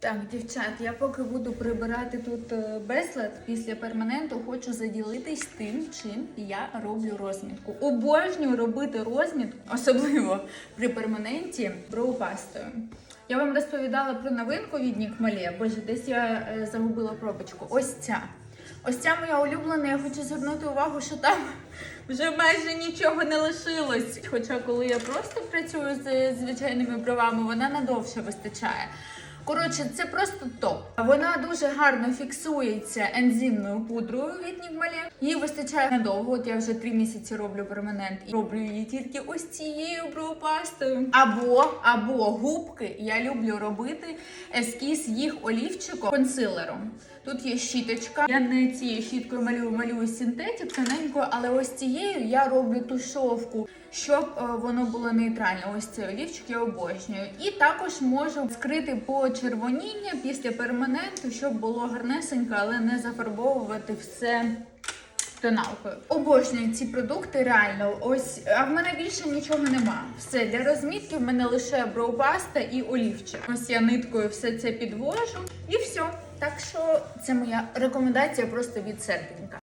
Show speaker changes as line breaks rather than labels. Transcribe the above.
Так, дівчат, я поки буду прибирати тут е, безлад після перманенту, хочу заділитись тим, чим я роблю розмітку. Обожнюю робити розмітку, особливо при перманенті броупастою. Я вам розповідала про новинку від Нікмалє. Боже, десь я е, загубила пробочку. Ось ця. Ось ця моя улюблена. Я хочу звернути увагу, що там вже майже нічого не лишилось. Хоча, коли я просто працюю з звичайними бровами, вона надовше вистачає. Коротше, це просто топ. Вона дуже гарно фіксується ензимною пудрою від Нігмалі. Її вистачає надовго. От я вже три місяці роблю перманент і роблю її тільки ось цією броупастою. Або або губки. Я люблю робити ескіз їх олівчиком консилером. Тут є щіточка. Я не цією щіткою малюю, малюю синтетик тоненькою, але ось цією я роблю тушовку, щоб е, воно було нейтральне. Ось цей олівчик я обожнюю. І також можу скрити почервоніння після перманенту, щоб було гарнесенько, але не зафарбовувати все. Тоналкою. Обожнюю ці продукти реально. Ось, а в мене більше нічого нема. Все для розмітки в мене лише броупаста і олівчик. Ось я ниткою все це підвожу і все. Так що це моя рекомендація просто від серденька.